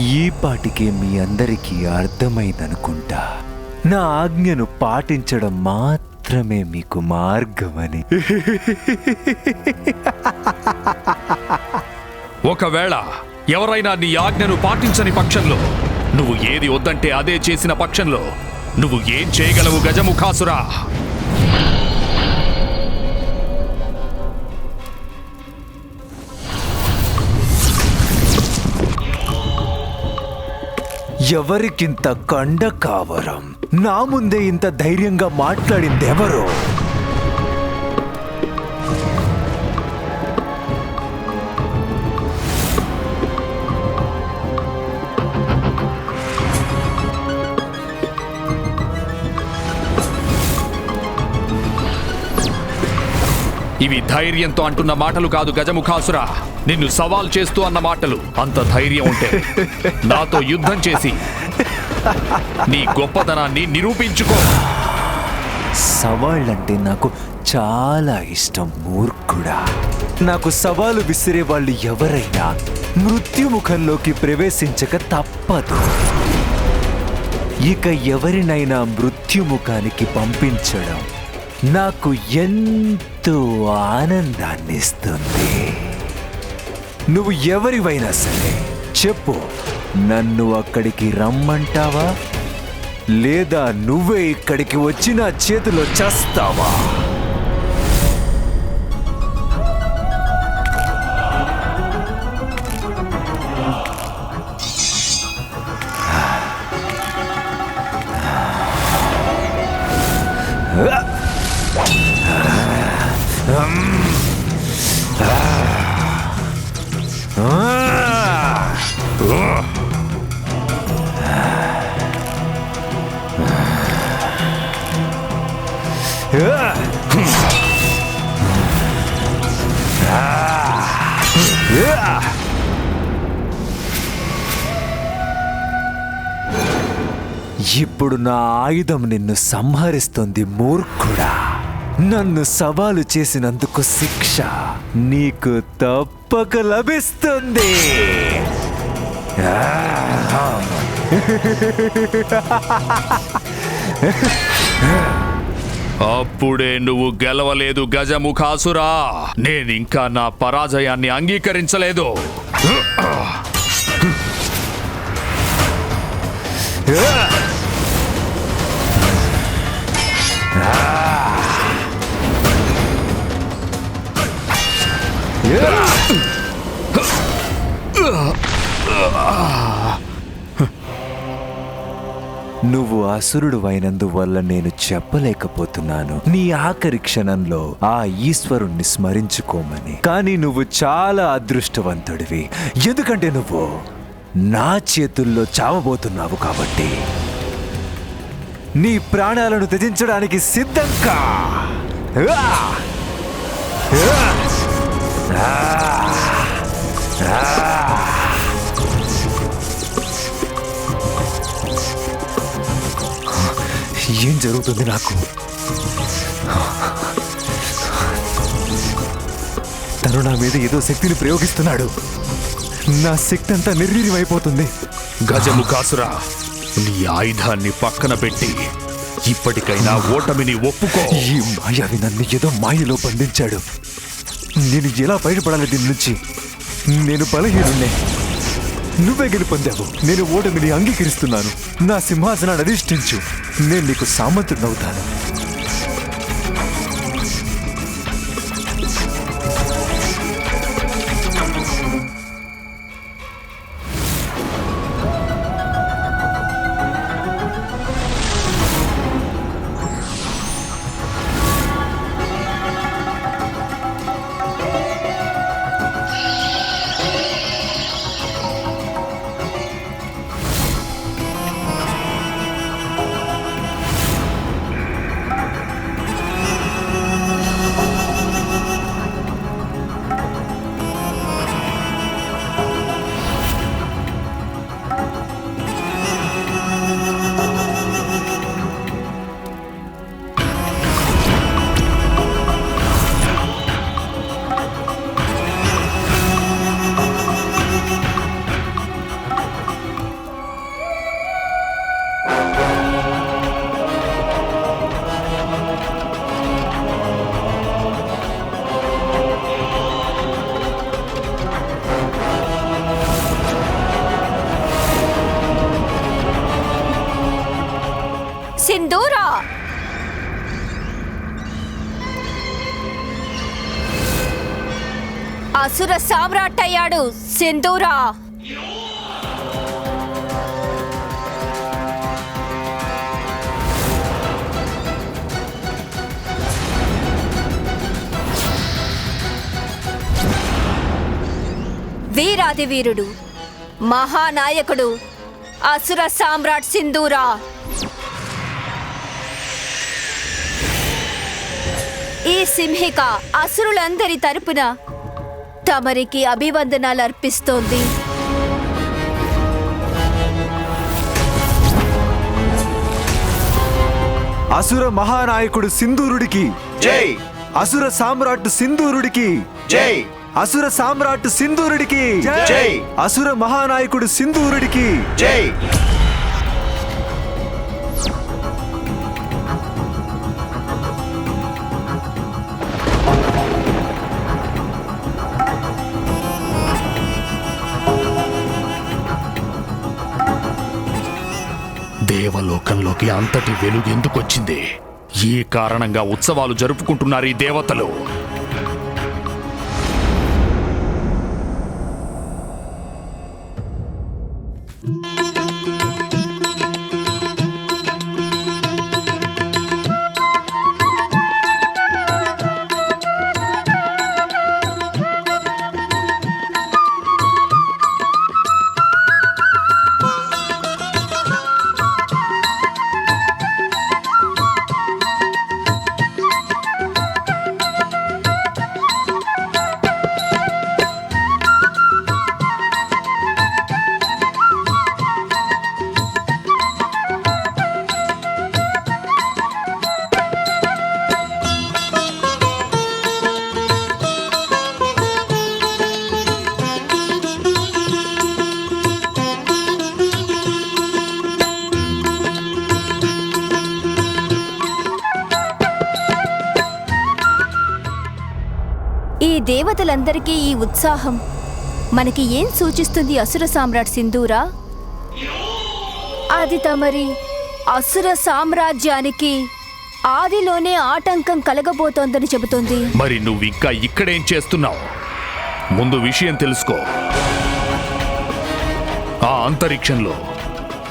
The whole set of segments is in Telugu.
ఈ పాటికే మీ అందరికీ అర్థమైందనుకుంటా. నా ఆజ్ఞను పాటించడం మాత్రమే మీకు మార్గమని. ఒకవేళ ఎవరైనా నీ ఆజ్ఞను పాటించని పక్షంలో నువ్వు ఏది వద్దంటే అదే చేసిన పక్షంలో నువ్వు ఏం చేయగలవు గజముఖాసురా? ఎవరికింత కండ కావరం? నా ముందే ఇంత ధైర్యంగా మాట్లాడిందెవరో? ధైర్యంతో అంటున్న మాటలు కాదు గజముఖాసురా. నిన్ను సవాల్ చేస్తూ అన్న మాటలు అంత ధైర్యం ఉంటే నాతో యుద్ధం చేసి నీ గొప్పతనాన్ని నిరూపించుకో. సవాళ్ళంటే నాకు చాలా ఇష్టం మూర్ఖుడా. నాకు సవాలు విసిరే వాళ్ళు ఎవరైనా మృత్యుముఖంలోకి ప్రవేశించక తప్పదు. ఇక ఎవరినైనా మృత్యుముఖానికి పంపించడం నాకు ఎంత ఆనందాన్ని ఇస్తుంది నువ్వు ఎవరివైనా సరే చెప్పు నన్ను అక్కడికి రమ్మంటావా? లేదా నువ్వే ఇక్కడికి వచ్చి నా చేతిలో చేస్తావా? ఇప్పుడు నా ఆయుధం నిన్ను సంహరిస్తుంది మూర్ఖుడా. నన్ను సవాలు చేసినందుకు శిక్ష. నీకు తప్పక లభిస్తుంది. అప్పుడే నువ్వు గెలవలేదు గజముఖాసురా. నేనింకా నా పరాజయాన్ని అంగీకరించలేదు. నువ్వు అసురుడు అయినందువల్ల నేను చెప్పలేకపోతున్నాను. నీ ఆఖరి క్షణంలో ఆ ఈశ్వరుణ్ణి స్మరించుకోమని. కానీ నువ్వు చాలా అదృష్టవంతుడివి. ఎందుకంటే నువ్వు నా చేతుల్లో చావబోతున్నావు కాబట్టి. నీ ప్రాణాలను త్యజించడానికి సిద్ధంగా. ఏం జరుగుతుంది నాకు? తను నా మీద ఏదో శక్తిని ప్రయోగిస్తున్నాడు. నా శక్తి అంతా నిర్వీర్యమైపోతుంది గజముఖాసురా నీ ఆయుధాన్ని పక్కన పెట్టి ఇప్పటికైనా ఓటమిని ఒప్పుకో. ఈ మాయావి నన్ను ఏదో మాయలో బంధించాడు. నేను ఎలా బయటపడాలి దీని నుంచి? నేను బలహీనున్నే నువ్వే గెలుపొందావు. నేను ఓటమిని అంగీకరిస్తున్నాను. నా సింహాసనాన్ని అధిష్ఠించు. నేను నీకు సామంతుడినవుతాను. అసుర సామ్రాట్ అయ్యాడు సింధూరా. వీరాది వీరుడు మహానాయకుడు అసుర సామ్రాట్ సింధూరా. ఈ సింహిక అసురులందరి తరపున తమరికి అభివందనాలు అర్పిస్తోంది. అసుర మహానాయకుడు సింధూరుడికి. జై. అసుర సామ్రాట్ సింధూరుడికి. జై. అసుర సామ్రాట్ సింధూరుడికి. జై. అసుర మహానాయకుడు సింధూరుడికి. జై. దేవలోకంలోకి అంతటి వెలుగు ఎందుకొచ్చింది? ఈ కారణంగా ఉత్సవాలు జరుపుకుంటున్నారు ఈ దేవతలు. దేవతలందరికీ ఈ ఉత్సాహం. మనకి ఏం సూచిస్తుంది అసుర సామ్రాట్ సింధూరా? అది తమరి అసుర సామ్రాజ్యానికి ఆదిలోనే ఆటంకం కలగబోతోందని చెబుతోంది. మరి నువ్వు ఇంకా ఇక్కడేం చేస్తున్నావు? ముందు విషయం తెలుసుకో. ఆ అంతరిక్షంలో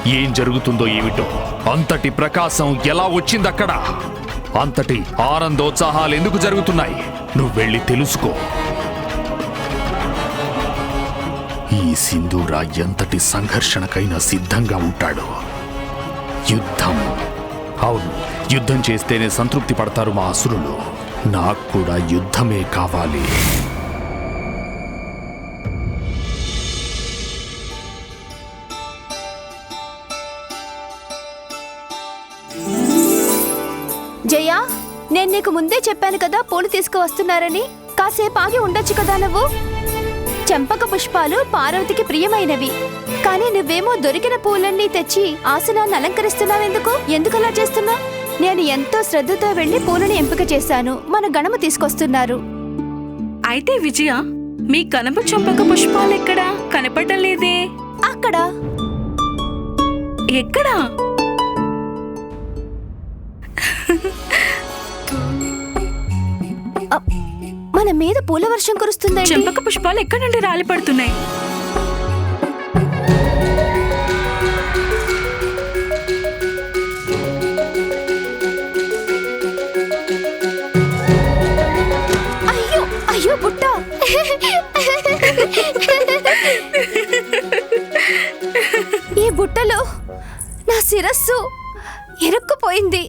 ఏం జరుగుతుందో ఏమిటో. అంతటి ప్రకాశం ఎలా వచ్చిందక్కడ? అంతటి ఆనందోత్సాహాలు ఎందుకు జరుగుతున్నాయి? నువ్వు వెళ్ళి తెలుసుకో. ఈ సింధూరా ఎంతటి సంఘర్షణకైనా సిద్ధంగా ఉంటాడు. యుద్ధం. అవును యుద్ధం చేస్తేనే సంతృప్తి పడతారు మా అసురులు. నాకు కూడా యుద్ధమే కావాలి. పూలు తీసుకువస్తున్నారని కాసేపు ఆగి ఉండొచ్చు కదా నువ్వు? చెంపక పుష్పాలు పార్వతికి ప్రియమైనవి. కానీ నువ్వేమో దొరికిన పూలన్నీ తెచ్చి ఆసనాన్ని అలంకరిస్తున్నావెందుకు ఎందుకలా చేస్తున్నా? నేను ఎంతో శ్రద్ధతో వెళ్ళి పూలను ఎంపిక చేశాను. మన గణము తీసుకొస్తున్నారు. అయితే విజయ మీ కనప చంపక పుష్పాలు ఎక్కడా? కనపడలేదే అక్కడ. ఎక్కడా? మన మీద పూల వర్షం కురుస్తుందండి. చెంపక పుష్పాలు ఎక్కడి నుండి రాలి పడుతున్నాయి? అయ్యో అయ్యో బుట్ట. ఈ బుట్టలో నా శిరస్సు ఇరుక్కుపోయింది.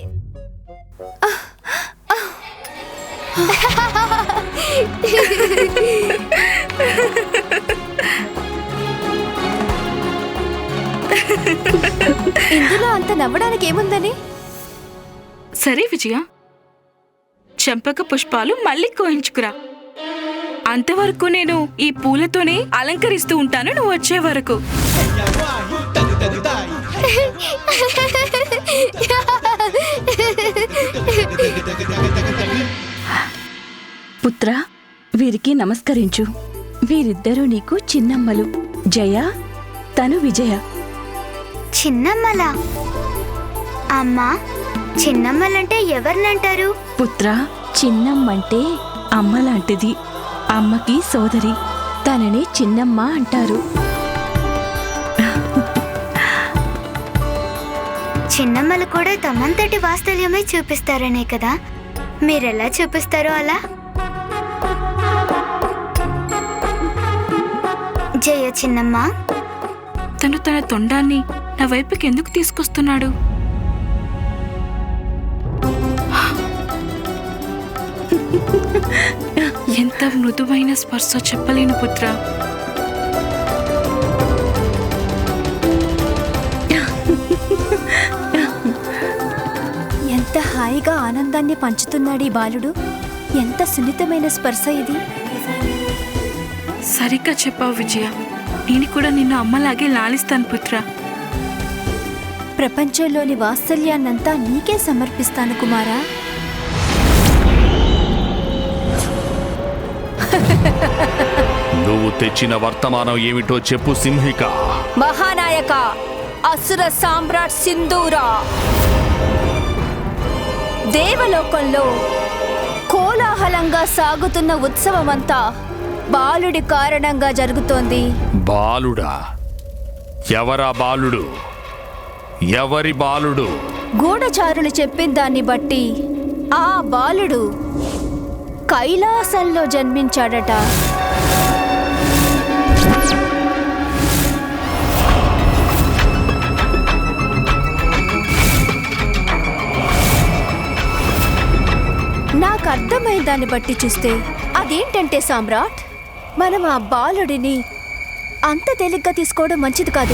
ఇందులో అంత నవ్వడానికి ఏముందని? సరే విజయ. చెంపక పుష్పాలు మళ్ళీ కోయించుకురా. అంతవరకు నేను ఈ పూలతోనే అలంకరిస్తూ ఉంటాను నువ్వు వచ్చే వరకు. పుత్ర వీరికి నమస్కరించు. వీరిద్దరూ నీకు చిన్నమ్మలు. జయ తను విజయ. చిన్నమ్మల? అమ్మా చిన్నమ్మలంటే ఎవరినంటారు? పుత్ర చిన్నమ్మంటే అమ్మ లాంటిది అమ్మకి సోదరి తనని చిన్నమ్మ అంటారు. చిన్నమ్మలు కూడా తమంతటి వాత్సల్యమే చూపిస్తారనే కదా? మీరెలా చూపిస్తారో అలా? జయ చిన్నమ్మ? తను తన తొండాన్ని నా వైపుకి ఎందుకు తీసుకొస్తున్నాడు? ఎంత మృదువైన స్పర్శ చెప్పలేను పుత్ర. ఎంత హాయిగా ఆనందాన్ని పంచుతున్నాడు ఈ బాలుడు. ఎంత సున్నితమైన స్పర్శ ఇది. సరిగ్గా చెప్పావు విజయ. నేను కూడా నిన్ను అమ్మలాగే లాలిస్తాను పుత్ర. ప్రపంచంలోని వాత్సల్యాన్నంతా నీకే సమర్పిస్తాను కుమారా. నువ్వు తెచ్చిన వర్తమానం ఏమిటో చెప్పు సింహిక. మహానాయక అసుర సామ్రాట్ సింధూరా. దేవలోకంలో కోలాహలంగా సాగుతున్న ఉత్సవమంతా బాలుడి కారణంగా జరుగుతోంది. బాలుడా? ఎవరా బాలుడు? ఎవరి బాలుడు? గూఢచారులు చెప్పిన దాన్ని బట్టి ఆ బాలుడు కైలాసంలో జన్మించాడట. నాకు అర్థమైన దాన్ని బట్టి చూస్తే అదేంటంటే సామ్రాట్? మనం ఆ బాలుడిని అంత తేలిగ్గా తీసుకోవడం మంచిది కాదు.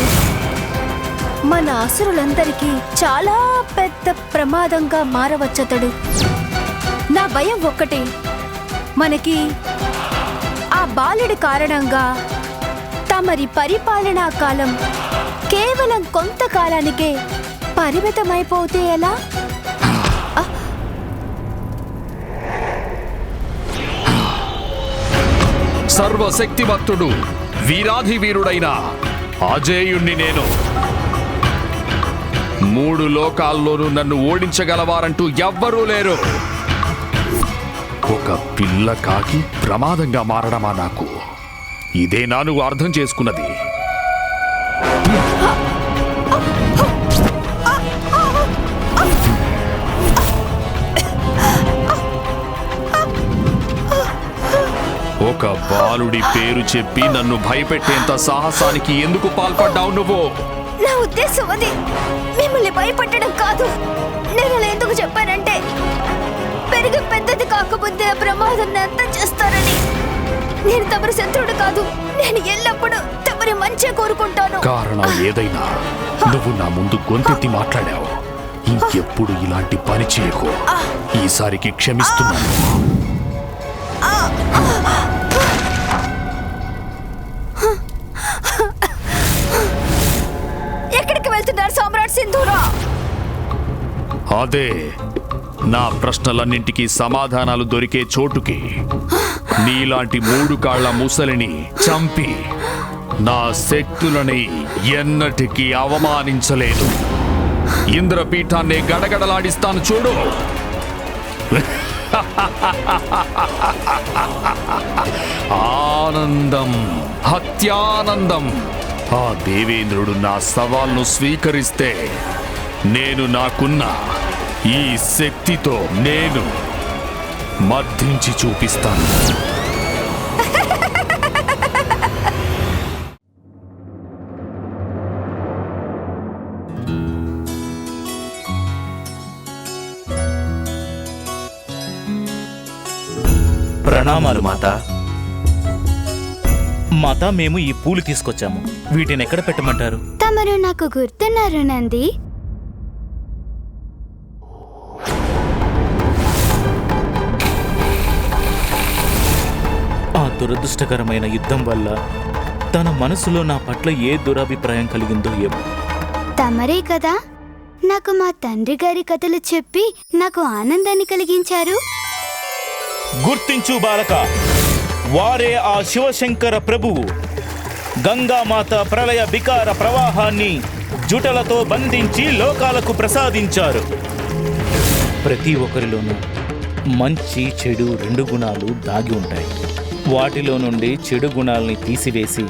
మన అసురులందరికీ చాలా పెద్ద ప్రమాదంగా మారవచ్చతడు. నా భయం ఒక్కటే. మనకి ఆ బాలుడి కారణంగా తమరి పరిపాలనా కాలం కేవలం కొంతకాలానికే పరిమితమైపోతే ఎలా? సర్వశక్తివంతుడు వీరాధి వీరుడైన అజేయుణ్ణి నేను. మూడు లోకాల్లోనూ నన్ను ఓడించగలవారంటూ ఎవ్వరూ లేరు. ఒక పిల్ల కాకి ప్రమాదంగా మారడమా నాకు? ఇదేనా నువ్వు అర్థం చేసుకున్నది. ఒక బాలుడి పేరు చెప్పి నన్ను భయపెట్టేంత సాహసానికి ఎందుకు పాల్పడ్డావు నువ్వు? నా ఉద్దేశం అది. మిమ్మల్ని భయపెట్టడం కాదు. నేను అలా ఎందుకు చెప్పానంటే పెరిగి పెద్దది కాకముందే ఆ ప్రమాదం ఎంత చేస్తారని నేను తమరి శత్రుడు కాదు. నేను ఎల్లప్పుడూ తమరి మంచి కోరుకుంటాను. కారణం ఏదైనా నువ్వు నా ముందు గొంతెత్తి మాట్లాడావు. ఇంకెప్పుడు ఇలాంటి పని చేయకు. ఈసారికి క్షమిస్తున్నాను. సింధూరా! అదే నా ప్రశ్నలన్నింటికీ సమాధానాలు దొరికే చోటుకి నీలాంటి మూడు కాళ్ళ ముసలిని చంపి నా శక్తులని ఎన్నటికీ అవమానించలేదు. ఇంద్రపీఠాన్ని గడగడలాడిస్తాను చూడు. ఆనందం హత్యానందం ఆ దేవేంద్రుడు నా సవాల్ను స్వీకరిస్తే నేను నాకున్న ఈ శక్తితో నేను మర్ధించి చూపిస్తాను. ప్రణామాలు మాతా. మాత మేము ఈ పూలు తీసుకొచ్చాము. వీటిని ఎక్కడ పెట్టమంటారు? తమరు నాకు గుర్తున్నారు నంది. ఆ దురదృష్టకరమైన యుద్ధం వల్ల తన మనసులో నా పట్ల ఏ దురభిప్రాయం కలిగిందో ఏమో. తమరే కదా? నాకు మా తండ్రి గారి కథలు చెప్పి నాకు ఆనందాన్ని కలిగించారు. గుర్తించు బాలక. వారే ఆ శివశంకర ప్రభువు గంగామాత ప్రళయ వికార ప్రవాహాన్ని జుటలతో బంధించి లోకాలకు ప్రసాదించారు. ప్రతి ఒక్కరిలోనూ మంచి చెడు రెండు గుణాలు దాగి ఉంటాయి. వాటిలో నుండి చెడు గుణాలని తీసివేసి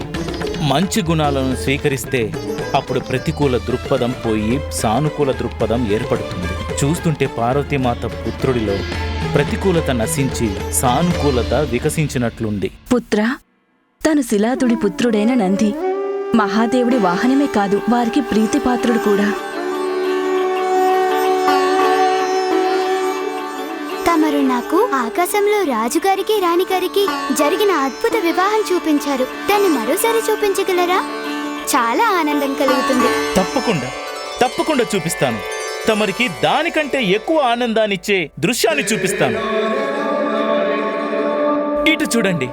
మంచి గుణాలను స్వీకరిస్తే అప్పుడు ప్రతికూల దృక్పథం పోయి సానుకూల దృక్పథం ఏర్పడుతుంది. చూస్తుంటే పార్వతీమాత పుత్రుడిలో ప్రతికూలత నశించి సానుకూలత వికసించినట్లుంది. పుత్ర తను శిలాతుడి పుత్రుడైన నంది మహాదేవుడి వాహనమే కాదు వారికి ప్రీతిపాత్రుడు కూడా. తమరు నాకు ఆకాశంలో రాజుగారికి రాణిగారికి జరిగిన అద్భుత వివాహం చూపించారు. దాన్ని మరోసారి చూపించగలరా? చాలా ఆనందం కలుగుతుంది. తప్పకుండా తప్పకుండా చూపిస్తాను. తమరికి దానికంటే ఎక్కువ ఆనందాన్నిచ్చే దృశ్యాన్ని చూపిస్తాను. ఇటు చూడండి.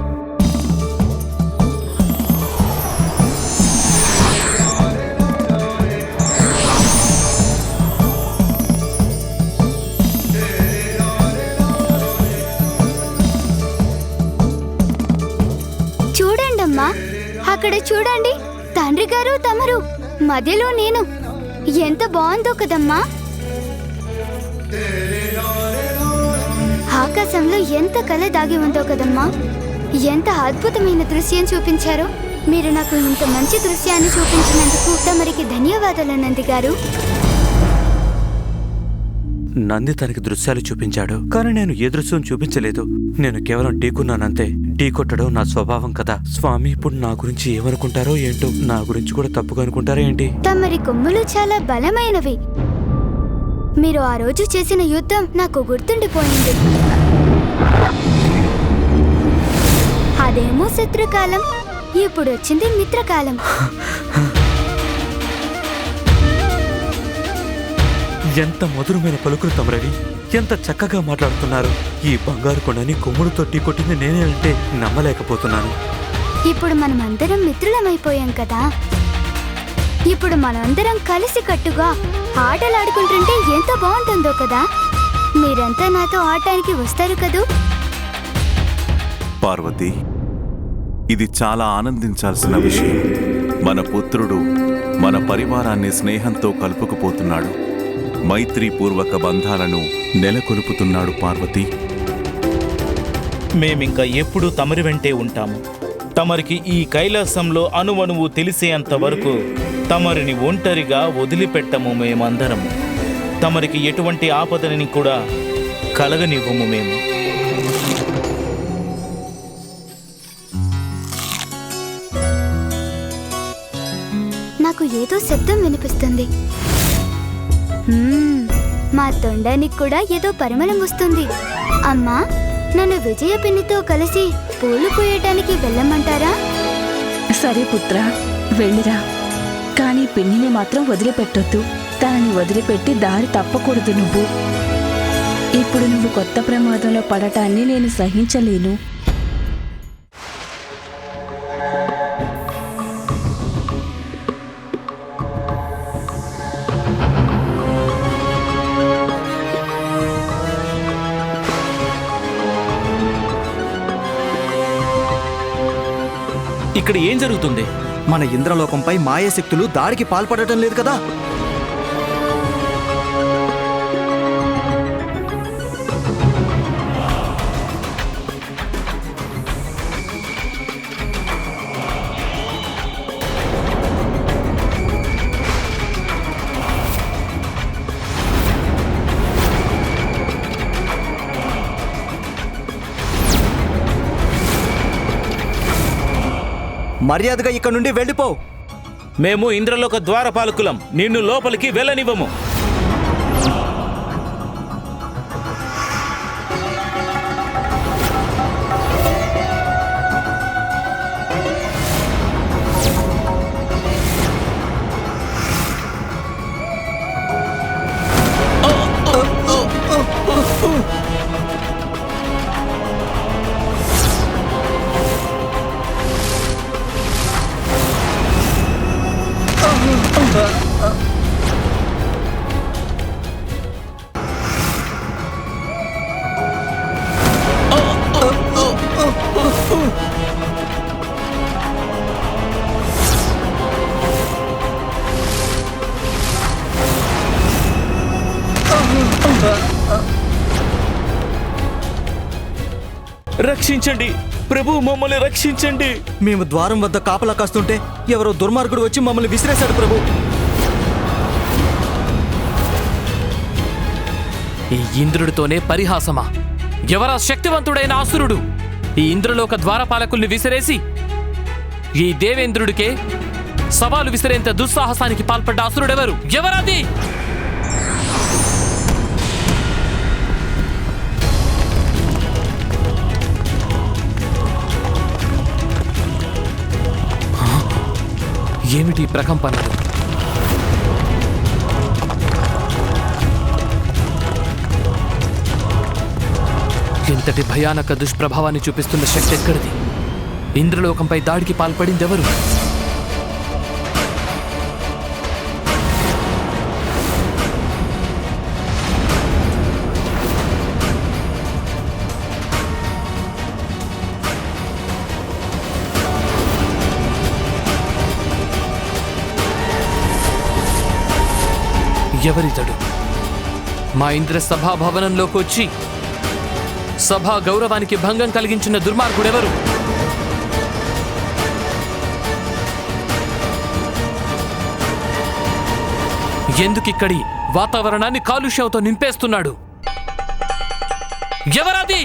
చూడండమ్మా. అక్కడ చూడండి. తండ్రి గారు తమరు. మధ్యలో నేను. ఎంత బాగుందో కదమ్మా. ఆకాశంలో ఎంత కళ దాగి ఉందో కదమ్మా. ఎంత అద్భుతమైన దృశ్యం చూపించారో. మీరు నాకు ఇంత మంచి దృశ్యాన్ని చూపించినందుకు తమరికి ధన్యవాదాలు నంది గారు. నంది తనకి దృశ్యాలు చూపించాడు కానీ నేను ఏ దృశ్యం చూపించలేదు. నేను కేవలం ఢీకున్నానంతే ఢీ కొట్టడం నా స్వభావం కదా. స్వామి ఇప్పుడు నా గురించి ఏమనుకుంటారో ఏంటో నా గురించి కూడా తప్పుగా అనుకుంటారో ఏంటి? తమరి కొమ్ములు చాలా బలమైనవి. మీరు ఆ రోజు చేసిన యుద్ధం నాకు గుర్తుండిపోయింది. అదేమో శత్రుకాలం ఇప్పుడు వచ్చింది మిత్రకాలం. ఎంత మధురమైన పలుకులు తమరవి ఎంత చక్కగా మాట్లాడుతున్నారు. ఈ బంగారు కొండని కొమ్ముడుతో కొట్టింది నేనే అంటే నమ్మలేకపోతున్నాను. ఇప్పుడు మనం అందరం మిత్రులమైపోయాం కదా. ఇప్పుడు మనందరం కలిసి కట్టుగా ఆటలాడుకుంటుంటే ఎంత బాగుంటుందో కదా? మీరంతా నాతో ఆడటానికి వస్తారు కదూ? పార్వతి ఇది చాలా ఆనందించాల్సిన విషయం. మన పుత్రుడు మన పరివారాన్ని స్నేహంతో కలుపుకుపోతున్నాడు. మైత్రీపూర్వక బంధాలను నెలకొల్పుతున్నాడు పార్వతి. మేమింక ఎప్పుడూ తమరి వెంటే ఉంటాము. తమరికి ఈ కైలాసంలో అణువణువు తెలిసేంత వరకు తమరిని ఒంటరిగా వదిలిపెట్టము మేమందరము తమరికి ఎటువంటి ఆపదని కూడా కలగనివ్వము మేము. నాకు ఏదో శబ్దం వినిపిస్తుంది. హ్మ్, మా తొండానికి కూడా ఏదో పరిమళం వస్తుంది. అమ్మా నన్ను విజయ పిన్నితో కలిసి పూలు పూయటానికి వెళ్ళమంటారా? సరే పుత్ర వెళ్ళిరా. కానీ పిన్నిని మాత్రం వదిలిపెట్టొద్దు. తనని వదిలిపెట్టి దారి తప్పకూడదు నువ్వు. ఇప్పుడు నువ్వు కొత్త ప్రమాదంలో పడటాన్ని నేను సహించలేను. ఇక్కడ ఏం జరుగుతుంది? మన ఇంద్రలోకంపై మాయాశక్తులు దాడికి పాల్పడటం లేదు కదా? మర్యాదగా ఇక్కడ నుండి వెళ్ళిపో. మేము ఇంద్రలోక ద్వారపాలకులం. నిన్ను లోపలికి వెళ్ళనివ్వము. రక్షించండి. ప్రభు మమ్మల్ని రక్షించండి. మేము ద్వారం వద్ద కాపలా కాస్తుంటే ఎవరో దుర్మార్గుడు వచ్చి మమ్మల్ని విసిరేశాడు ప్రభు. ఈ ఇంద్రుడితోనే పరిహాసమా? ఎవరా శక్తివంతుడైన ఆసురుడు? ఈ ఇంద్రలోక ద్వారపాలకుల్ని విసిరేసి ఈ దేవేంద్రుడికే సవాలు విసిరేంత దుస్సాహసానికి పాల్పడ్డ అసురుడెవరు ఎవరది? ఏమిటి ప్రకంపనలు? ఇంతటి భయానక దుష్ప్రభావాన్ని చూపిస్తున్న శక్తి ఎక్కడిది? ఇంద్రలోకంపై దాడికి పాల్పడిందెవరు? ఎవరితడు? మా ఇంద్ర సభాభవనంలోకి వచ్చి సభా గౌరవానికి భంగం కలిగించిన దుర్మార్గుడెవరు? ఎందుకిక్కడి వాతావరణాన్ని కాలుష్యంతో నింపేస్తున్నాడు? ఎవరది?